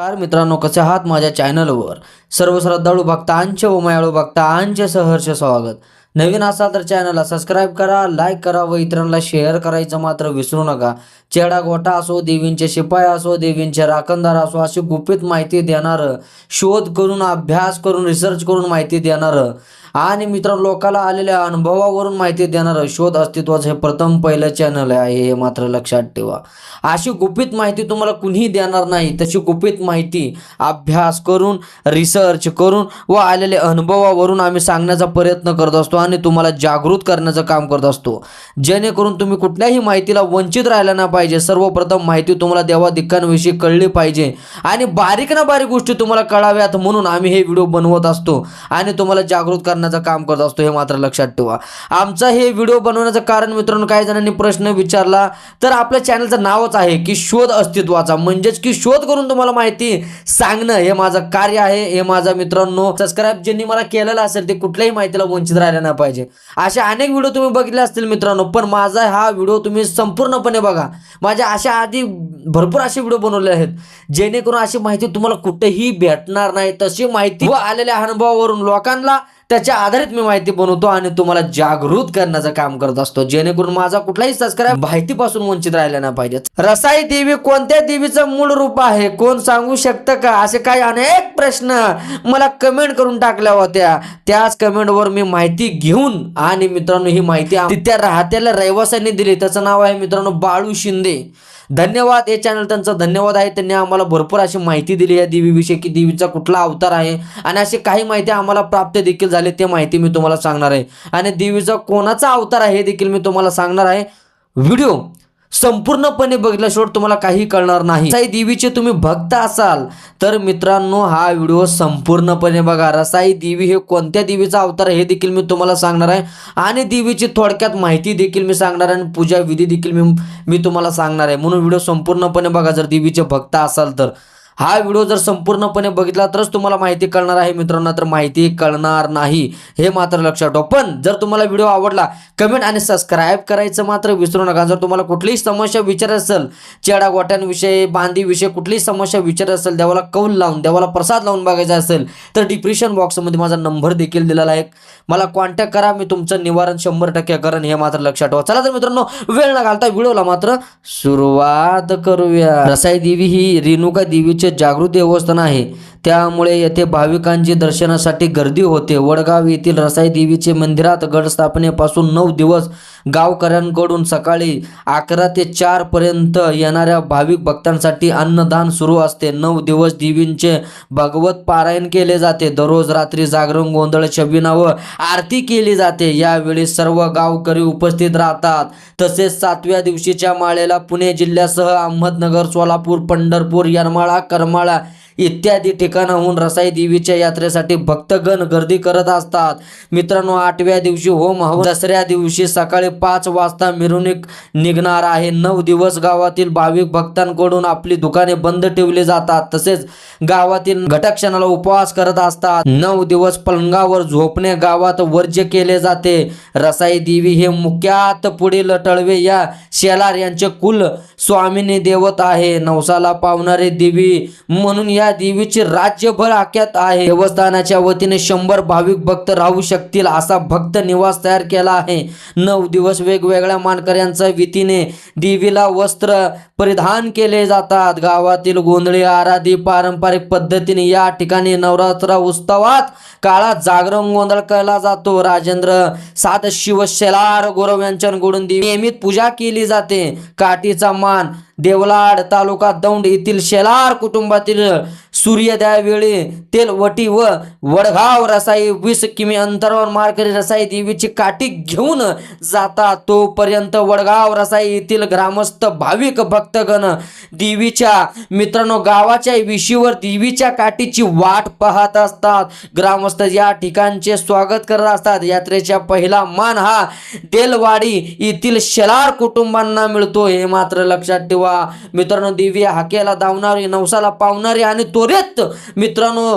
नमस्कार मित्रांनो कसे आहात माझ्या चॅनलवर? सर्व श्रद्धाळू भक्तांचे व मायाळू भक्तांचे सहर्ष स्वागत. नवीन असाल तर चॅनलला सबस्क्राईब करा लाईक करा व इतरांना शेअर करायचं मात्र विसरू नका. चेडा गोटा असो देवींचे शिपाई असो देवींचे राखणदार असो अशी गुपित माहिती देणारं शोध करून अभ्यास करून रिसर्च करून माहिती देणारं आणि मित्र लोकाला आलेल्या अनुभवावरून माहिती देणारं शोध अस्तित्वाचं हे प्रथम पहिलं चॅनल आहे हे मात्र लक्षात ठेवा. अशी गुपित माहिती तुम्हाला कुणीही देणार नाही तशी गुपित माहिती अभ्यास करून रिसर्च करून व आलेल्या अनुभवावरून आम्ही सांगण्याचा प्रयत्न करत असतो आणि तुम्हाला जागृत करण्याचं काम करत असतो. जेणेकरून तुम्ही कुठल्याही माहितीला वंचित राहिला नाही पाहिजे. सर्वप्रथम माहिती तुम्हाला देवा दिक्कांविषयी कळली पाहिजे. आणि बारीक ना बारीक गोष्टी तुम्हाला कळाव्यात म्हणून आम्ही हे व्हिडिओ बनवत असतो. आणि तुम्हाला जागृत करण्याचं काम करत असतो हे मात्र लक्षात ठेवा. आमचा हे व्हिडिओ बनवण्याचं कारण मित्रांनो काही जणांनी प्रश्न विचारला तर आपल्या चॅनलचं नावच आहे की शोध अस्तित्वाचा. म्हणजेच की शोध करून तुम्हाला माहिती सांगणं हे माझं कार्य आहे हे माझा मित्रांनो. सबस्क्राईब ज्यांनी मला केलेलं असेल ते कुठल्याही माहितीला वंचित राहिलं नाही पाहिजे. असे अनेक व्हिडिओ तुम्ही बघितले असतील मित्रांनो पण माझा हा व्हिडिओ तुम्ही संपूर्णपणे बघा. माझ्या अशा आधी भरपूर असे व्हिडिओ बनवले आहेत जेणेकरून अशी माहिती तुम्हाला कुठेही भेटणार नाही. तशी माहिती व आलेल्या अनुभवावरून लोकांना त्याच्या आधारित मी माहिती बनवतो आणि तुम्हाला जागृत करण्याचं काम करत असतो. जेणेकरून माझा कुठलाही सबस्क्राईब माहितीपासून वंचित राहिला नाही पाहिजे. रसाई देवी कोणत्या देवीचं मूळ रूप आहे? कोण सांगू शकतं का? असे काही अनेक प्रश्न मला कमेंट करून टाकल्या होत्या. त्याच कमेंटवर मी माहिती घेऊन आणि मित्रांनो ही माहिती त्या राहत्याला रहिवाशांनी दिली. त्याचं नाव आहे मित्रांनो बाळू शिंदे. धन्यवाद. हे चॅनल त्यांचा धन्यवाद आहे. त्यांनी आम्हाला भरपूर अशी माहिती दिली या देवीविषयी की देवीचा कुठला अवतार आहे. आणि अशी काही माहिती आम्हाला प्राप्त देखील झाली ते माहिती मी तुम्हाला सांगणार आहे. आणि देवीचा कोणाचा अवतार आहे हे देखील मी तुम्हाला सांगणार आहे. व्हिडिओ संपूर्णपणे बघितल्याशिवाय तुम्हाला काही कळणार नाही. साई देवीचे तुम्ही भक्त असाल तर मित्रांनो हा व्हिडिओ संपूर्णपणे बघा. रसाई देवी हे कोणत्या देवीचा अवतार आहे हे देखील मी तुम्हाला सांगणार आहे. आणि देवीची थोडक्यात माहिती देखील मी सांगणार आहे आणि पूजा विधी देखील मी मी तुम्हाला सांगणार आहे. म्हणून व्हिडिओ संपूर्णपणे बघा. जर देवीचे भक्त असाल तर. हा व्हिडिओ जर संपूर्णपणे बघितला तरच तुम्हाला माहिती कळणार आहे मित्रांनो तर माहिती कळणार नाही. हे मात्र लक्षात ठेव. पण जर तुम्हाला व्हिडिओ आवडला कमेंट आणि सबस्क्राईब करायचं मात्र विसरू नका. जर तुम्हाला कुठलीही समस्या विचार असेल चेडा गोट्यांविषयी बांधीविषयी कुठलीही समस्या विचार असेल देवाला कौल लावून देवाला प्रसाद लावून बघायचा असेल तर डिप्रेशन बॉक्समध्ये माझा नंबर देखील दिलेला आहे. मला कॉन्टॅक्ट करा मी तुमचं निवारण शंभर टक्के करेन हे मात्र लक्षात ठेवा. चला तर मित्रांनो वेळ न घालता व्हिडिओला मात्र सुरुवात करूया. रसाई देवी ही रेणुका देवीचे जागृत देवस्थान आहे. त्यामुळे येथे भाविकांची दर्शनासाठी गर्दी होते. वडगाव येथील रसाई देवीचे मंदिरात गड स्थापनेपासून नऊ दिवस गावकऱ्यांकडून सकाळी अकरा ते चारपर्यंत येणाऱ्या भाविक भक्तांसाठी अन्नदान सुरू असते. नऊ दिवस देवींचे भगवत पारायण केले जाते. दररोज रात्री जागरण गोंधळ छबिना व आरती केली जाते. यावेळी सर्व गावकरी उपस्थित राहतात. तसेच सातव्या दिवशीच्या माळेला पुणे जिल्ह्यासह अहमदनगर सोलापूर पंढरपूर यरमाळा करमाळा इत्यादी ठिकाणाहून रसाई देवीच्या यात्रेसाठी भक्तगण गर्दी करत असतात. मित्रांनो आठव्या दिवशी होम हवन दसऱ्या दिवशी सकाळी पाच वाजता मिरवणूक निघणार आहे. नऊ दिवस गावातील भाविक भक्तांकडून आपली दुकाने बंद ठेवली जातात. तसेच गावातील घटक्षणाला उपवास करत असतात. नऊ दिवस पलंगावर झोपणे गावात वर्ज्य केले जाते. रसाई देवी हे मुख्यात पुढील टळवे या शेलार यांचे कुल स्वामिनी देवत आहे. नवसाला पावणारे देवी म्हणून या देवीची राज्यभर आख्यात आहे. देवस्थानाच्या वतीने शंभर भाविक भक्त राहू शकतील असा भक्त निवास तयार केला आहे. नऊ दिवस वेगवेगळ्या मानकऱ्यांच्या वितीने देवीला वस्त्र परिधान केले जातात. गावातील गोंधळी आराधी पारंपरिक पद्धतीने या ठिकाणी नवरात्र उत्सवात काळात जागरण गोंधळ केला जातो. राजेंद्र सात शिवशेलार गौरव यांच्याकडून देवी नियमित पूजा केली जाते. काठीचा मान देवलाड तालुका दौंड येथील शेलार कुटुंबातील सूर्योदयावेळी तेलवटी व वडगाव रसाई वीस किमी अंतरावर मारकरी रसाई देवीची काठी घेऊन जातात तोपर्यंत वडगाव रसाई येथील ग्रामस्थ भाविक भक्तगण देवीच्या मित्रांनो गावाच्या विशीवर देवीच्या काठीची वाट पाहत असतात. ग्रामस्थ या ठिकाणचे स्वागत करत असतात. यात्रेचा पहिला मान हा देलवाडी येथील शेलार कुटुंबांना मिळतो. हे मात्र लक्षात ठेवा. मित्रांनो देवी हाकेला धावणारी नवसाला पावणारी आणि त्वरित मित्रांनो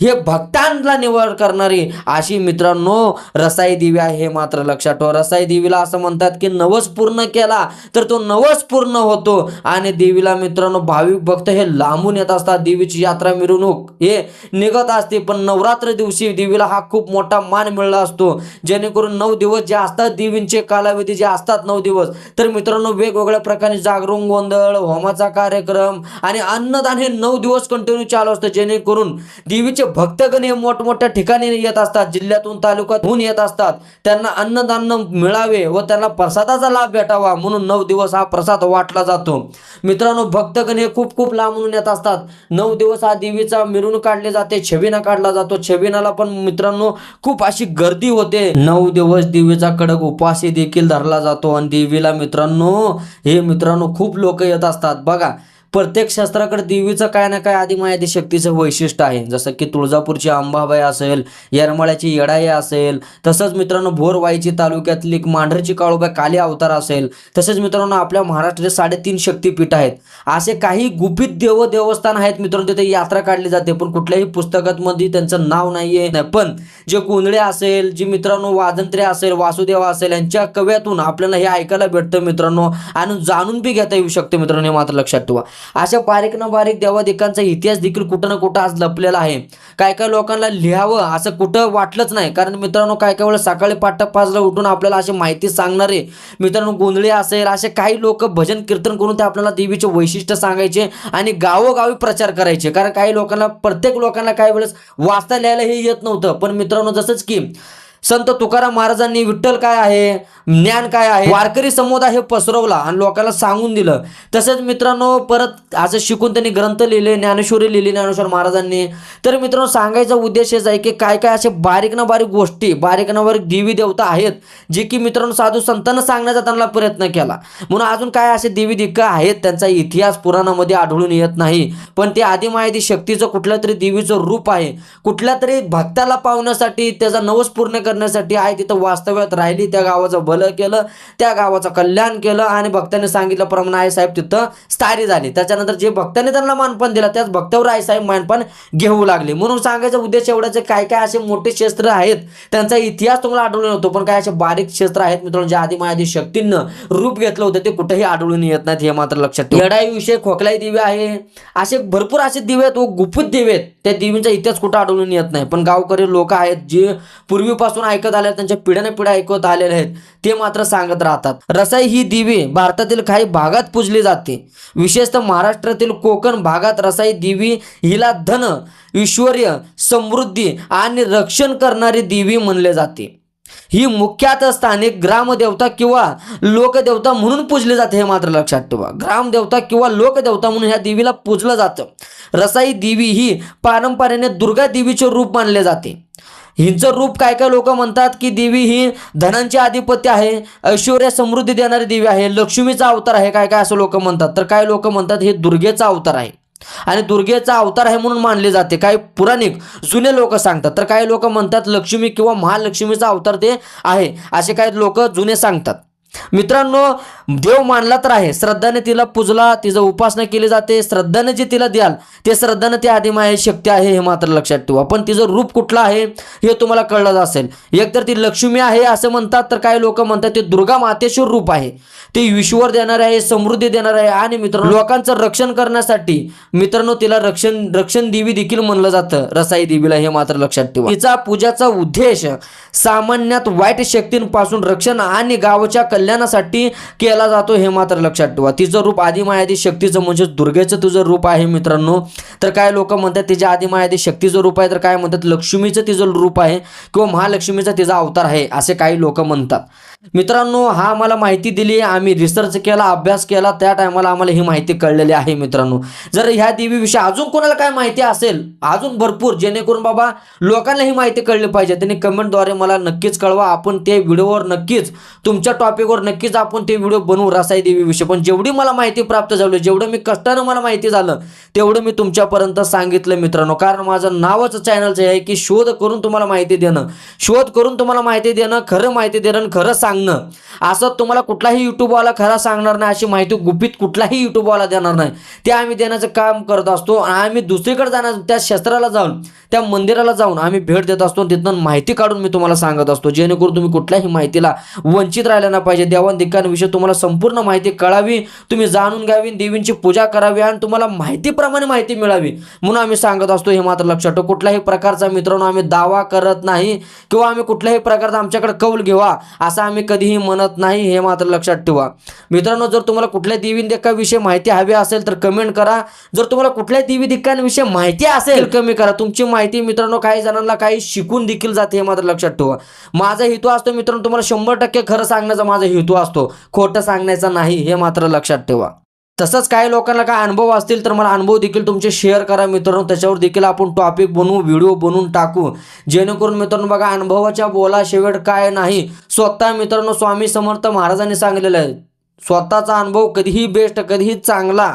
हे भक्तांना निवड करणारी अशी मित्रांनो रसाई देवी आहे हे मात्र लक्षात ठेवा. रसाई देवीला असं म्हणतात की नवस पूर्ण केला तर तो नवस पूर्ण होतो. आणि देवीला मित्रांनो भाविक भक्त हे लांबून येत असतात देवीची यात्रा मिरवणूक हे निघत असते. पण नवरात्र दिवशी देवीला हा खूप मोठा मान मिळला असतो. जेणेकरून नऊ दिवस जे असतात देवींचे कालावधी जे असतात नऊ दिवस तर मित्रांनो वेगवेगळ्या प्रकारे जागरण गोंधळ होमाचा कार्यक्रम आणि अन्नदान हे नऊ दिवस कंटिन्यू चालू असतं. जेणेकरून देवीचे भक्तगण हे मोठमोठ्या ठिकाणी येत असतात जिल्ह्यातून तालुक्यातून येत असतात. त्यांना अन्नदान मिळावे व त्यांना प्रसादाचा लाभ भेटावा म्हणून नऊ दिवस हा प्रसाद वाटला जातो. मित्रांनो भक्तगण हे खूप खूप लांबून येत असतात. नऊ दिवस हा देवीचा मिरून काढले जाते छबिना काढला जातो. छबिनाला पण मित्रांनो खूप अशी गर्दी होते. नऊ दिवस देवीचा कडक उपवासही देखील धरला जातो. आणि देवीला मित्रांनो हे मित्रांनो खूप लोक येत असतात. बघा प्रत्येक शास्त्राकडे देवीचं काय ना काय आदिमायादी शक्तीचं वैशिष्ट्य आहे. जसं की तुळजापूरची अंबाबाई असेल येरमाळ्याची येडाई असेल तसंच मित्रांनो भोरवाईची तालुक्यातली एक मांढरची काळूबाई काली अवतार असेल तसेच मित्रांनो आपल्या महाराष्ट्राचे साडेतीन शक्तीपीठ आहेत. असे काही गुपित देव देवस्थान आहेत मित्रांनो तिथे यात्रा काढली जाते पण कुठल्याही पुस्तकांमध्ये त्यांचं नाव नाहीये. नाही पण जे कोंदळे असेल जे मित्रांनो वाजंत्रे असेल वासुदेव असेल यांच्या कव्यातून आपल्याला हे ऐकायला भेटतं मित्रांनो आणि जाणून बी घेता येऊ शकते मित्रांनो हे मात्र लक्षात ठेवा. अशा बारीक ना बारीक देवाधिकांचा इतिहास देखील कुठं ना कुठं आज लपलेला आहे. काय काय लोकांना लिहावं असं कुठं वाटलंच नाही. कारण मित्रांनो काय काय वेळेस सकाळी पाठ पाचला उठून आपल्याला अशी माहिती सांगणारे मित्रांनो गोंधळे असेल असे काही लोक भजन कीर्तन करून ते आपल्याला देवीचे वैशिष्ट्य सांगायचे आणि गावोगावी प्रचार करायचे. कारण काही लोकांना प्रत्येक लोकांना काही वेळेस वाचता लिहायला हे येत नव्हतं. पण मित्रांनो जसंच की संत तुकाराम महाराजांनी विठ्ठल काय आहे? ज्ञान काय आहे? वारकरी समुदाय हे पसरवला आणि लोकांना सांगून दिलं. तसेच मित्रांनो परत असं शिकून त्यांनी ग्रंथ लिहिले ज्ञानेश्वरी लिहिली ज्ञानेश्वर महाराजांनी. तर मित्रांनो सांगायचा उद्देश हेच आहे की काय काय असे बारीक ना बारीक गोष्टी बारीक ना बारीक देवी देवता आहेत जे की मित्रांनो साधू संतांना सांगण्याचा त्यांना प्रयत्न केला. म्हणून अजून काय असे देवी दिक्का आहेत त्यांचा इतिहास पुराणामध्ये आढळून येत नाही. पण ते आदिमायदी शक्तीचं कुठल्या तरी देवीचं रूप आहे. कुठल्या तरी भक्ताला पावण्यासाठी त्याचा नवस पूर्ण करण्यासाठी आहे तिथं वास्तव्यात राहिली त्या गावाचं भलं केलं त्या गावाचं कल्याण केलं आणि भक्तांनी सांगितल्याप्रमाणे आई साहेब तिथं स्थायी झाली. त्याच्यानंतर जे भक्तांनी त्यांना मानपण दिला त्याच भक्तावर आई साहेब मानपण घेऊ लागले. म्हणून सांगायचा उद्देश एवढाच काय काय असे मोठे शस्त्र आहेत त्यांचा इतिहास तुम्हाला आढळून येतो पण काय असे बारीक शस्त्र आहेत मित्रांनो जे आधी माझ्या शक्तींनं रूप घेतलं होतं ते कुठेही आढळून येत नाहीत हे मात्र लक्षात ठेवा. विषय खोकलाई दिवे आहे. असे भरपूर असे दिवे आहेत व गुपित दिवे आहेत. त्या देवींचा इतिहास कुठं आढळून येत नाही. पण गावकरी लोक आहेत जे पूर्वीपासून ऐकत आले त्यांच्या पिढ्याने पिढ्या ऐकत आलेले आहेत ते मात्र सांगत राहतात. रसाई ही दिवे भारतातील काही भागात पूजली जाते. विशेषतः महाराष्ट्रातील कोकण भागात रसाई देवी हिला धन ईश्वर समृद्धी आणि रक्षण करणारी देवी म्हणले जाते. ही मुख्यतः स्थानिक ग्रामदेवता किंवा लोकदेवता म्हणून पूजली जाते हे मात्र लक्षात ठेवा. ग्रामदेवता किंवा लोकदेवता म्हणून ह्या देवीला पूजलं जातं. रसाई देवी ही पारंपरेने दुर्गा देवीचे रूप मानले जाते. हिंचं रूप काय काय लोक म्हणतात की देवी ही धनांचे आधिपत्य आहे ऐश्वर समृद्धी देणारी देवी आहे लक्ष्मीचा अवतार आहे काय काय असं लोक म्हणतात. तर काय लोक म्हणतात हे दुर्गेचा अवतार आहे. आणि दुर्गेचा अवतार आहे म्हणून मानले जाते. काही पुराणिक जुने लोक सांगतात. तर काही लोक म्हणतात लक्ष्मी किंवा महालक्ष्मीचा अवतार ते आहे. असे काही लोक जुने सांगतात. मित्रांनो देव मानला तर आहे. श्रद्धाने तिला पूजला तिचं उपासना केली जाते. श्रद्धाने जे तिला द्याल ते श्रद्धाने ती आदिमाय शक्ती आहे हे मात्र लक्षात ठेवा. पण तिचं रूप कुठलं आहे हे तुम्हाला कळलं असेल. एकतर ती लक्ष्मी आहे असं म्हणतात तर काही लोक म्हणतात ते दुर्गा मातेश्वर रूप आहे. ते ईश्वर देणार आहे समृद्धी देणार आहे. आणि मित्रांनो लोकांचं रक्षण करण्यासाठी मित्रांनो तिला रक्षण रक्षण देवी देखील म्हणलं जातं. रसाई देवीला हे मात्र लक्षात ठेवा. तिचा पूजाचा उद्देश सामान्यात वाईट शक्तींपासून रक्षण आणि गावाच्या कल्याणासाठी केला जातो हे मात्र लक्षात ठेवा. तिचं रूप आदिमायादी शक्तीचं म्हणजे दुर्गेचं तुझं रूप आहे मित्रांनो. तर काय लोक म्हणतात तिच्या आदिमायादी शक्तीचं रूप आहे? तर काय म्हणतात लक्ष्मीचं तिचं रूप आहे किंवा महालक्ष्मीचा तिचा अवतार आहे असे काही लोक म्हणतात. मित्रांनो हा आम्हाला माहिती दिली आम्ही रिसर्च केला अभ्यास केला त्या टायमाला आम्हाला ही माहिती कळलेली आहे मित्रांनो. जर ह्या देवीविषयी अजून कोणाला काय माहिती असेल अजून भरपूर जेणेकरून बाबा लोकांना ही माहिती कळली पाहिजे त्यांनी कमेंटद्वारे मला नक्कीच कळवा. आपण ते व्हिडिओवर नक्कीच तुमच्या टॉपिकवर नक्कीच आपण ते व्हिडिओ बनवू रसाई देवीविषयी. पण जेवढी मला माहिती प्राप्त झाली जेवढं मी कष्टानं मला माहिती झालं तेवढं मी तुमच्यापर्यंत सांगितलं मित्रांनो. कारण माझं नावच चॅनलचं आहे की शोध करून तुम्हाला माहिती देणं. शोध करून तुम्हाला माहिती देणं खरं माहिती देणं आणि खरं सांगणं. असं तुम्हाला कुठलाही युट्यूबवाला खरा सांगणार नाही अशी माहिती गुपित कुठलाही युट्यूबवाला देणार नाही. ते आम्ही देण्याचं काम करत असतो आम्ही दुसरीकडे जाणार त्या शस्त्राला जाऊन त्या मंदिराला जाऊन आम्ही भेट देत असतो तिथून माहिती काढून मी तुम्हाला सांगत असतो. जेणेकरून तुम्ही कुठल्याही माहितीला वंचित राहिला नाही पाहिजे. देवांदिकांविषयी तुम्हाला संपूर्ण माहिती कळावी तुम्ही जाणून घ्यावी देवींची पूजा करावी आणि तुम्हाला माहिती प्रमाणे माहिती मिळावी. म्हणून आम्ही सांगत असतो हे मात्र लक्षात ठेव. कुठल्याही प्रकारचा मित्रांनो आम्ही दावा करत नाही किंवा आम्ही कुठल्याही प्रकारचा आमच्याकडे कौल घेवा असं आम्ही कधीही म्हणत नाही हे मात्र लक्षात ठेवा. मित्रांनो जर तुम्हाला कुठल्या देवी देखाविषयी माहिती हवी असेल तर कमेंट करा. जर तुम्हाला कुठल्या देवी देखांविषयी माहिती असेल कमी करा. तुमची माहिती मित्रांनो काही जणांना काही शिकून देखील जाते हे मात्र लक्षात ठेवा. माझा हेतू असतो मित्रांनो तुम्हाला शंभर टक्के खरं सांगण्याचा माझा हेतू असतो. खोटं सांगण्याचा नाही हे मात्र लक्षात ठेवा. तसंच काही लोकांना काय अनुभव असतील तर मला अनुभव देखील तुमचे शेअर करा मित्रांनो. त्याच्यावर देखील आपण टॉपिक बनवू व्हिडिओ बनवून टाकू. जेणेकरून मित्रांनो बघा अनुभवाच्या बोला शेवट काय नाही. स्वतः मित्रांनो स्वामी समर्थ महाराजांनी सांगितलेलं आहे. स्वतःचा अनुभव कधीही बेस्ट कधीही चांगला.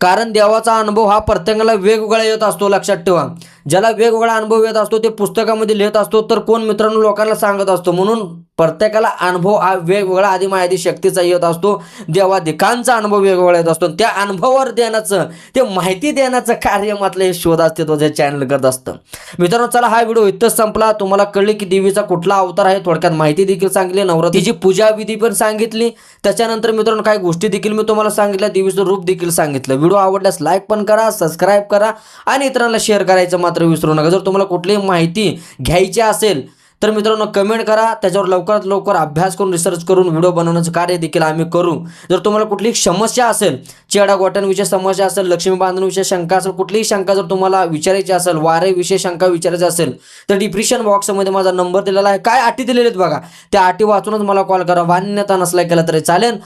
कारण देवाचा अनुभव हा प्रत्येकाला वेगवेगळा येत असतो लक्षात ठेवा. ज्याला वेगवेगळा अनुभव येत असतो ते पुस्तकामध्ये लिहित असतो तर कोण मित्रांनो लोकांना सांगत असतो? म्हणून प्रत्येकाला अनुभव हा वेगवेगळा आधी माहिती शक्तीचा येत असतो. देवाधिकांचा अनुभव वेगवेगळा येत असतो त्या अनुभवावर देण्याचं ते माहिती देण्याचं कार्य मात्र हे शोध अस्तित्व जे चॅनल करत असतं. मित्रांनो चला हा व्हिडिओ इथंच संपला. तुम्हाला कळले की देवीचा कुठला अवतार आहे? थोडक्यात माहिती देखील सांगितली नवरात्रीची पूजा विधी पण सांगितली. त्याच्यानंतर मित्रांनो काही गोष्टी देखील मी तुम्हाला सांगितल्या देवीचं रूप देखील सांगितलं. व्हिडिओ आवडल्यास लाईक पण करा सबस्क्राईब करा आणि इतरांना शेअर करायचं मात्र विसरू नका. जर तुम्हाला कुठलीही माहिती घ्यायची असेल तर मित्रांनो कमेंट करा. त्याच्यावर लवकरात लवकर अभ्यास करून रिसर्च करून व्हिडिओ बनवण्याचं कार्य देखील आम्ही करू. जर तुम्हाला कुठली समस्या असेल चेडा गोट्यांविषयी समस्या असेल लक्ष्मी बांधणीविषयी शंका असेल कुठलीही शंका जर तुम्हाला विचारायची असेल वारेविषयी शंका विचारायची असेल तर डिप्रेशन बॉक्समध्ये माझा नंबर दिलेला आहे. काय अटी दिलेले आहेत बघा? त्या अटी वाचूनच मला कॉल करा. मान्यता नसला केला तरी चालेल.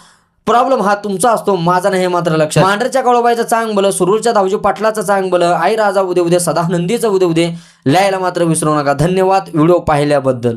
प्रॉब्लेम हा तुमचा असतो माझा नाही हे मात्र लक्षात. मांढरच्या कळोबाईचं चांग बलं सुरूरच्या धावजी पाटलाचं चांग बलं आई राजा उदे उद्या सदानंदीचं उद्या उदे लिहायला मात्र विसरू नका. धन्यवाद व्हिडिओ पाहिल्याबद्दल.